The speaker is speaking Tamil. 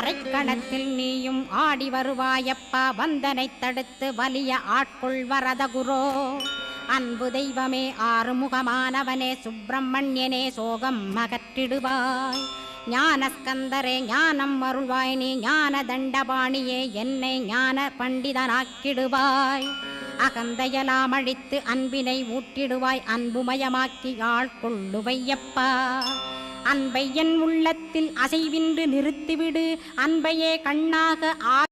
அரைக்களத்தில் நீயும் ஆடி வருவாயப்பா வந்தனை தடுத்து வலிய ஆட்கொள் வரதகுரோ. அன்பு தெய்வமே ஆறுமுகமானவனே சுப்பிரமணியனே சோகம் மகற்றிடுவாய் ஞானஸ்கந்தரே ஞானம் அருள்வாய் நீ ஞான தண்டபாணியே என்னை ஞான பண்டிதனாக்கிடுவாய். அகந்தையலாம் அழித்து அன்பினை ஊட்டிடுவாய் அன்புமயமாக்கி ஆள் கொள்ளுவையப்பா அன்பை என் உள்ளத்தில் அசைவின்று நிறுத்திவிடு. அன்பையே கண்ணாக ஆ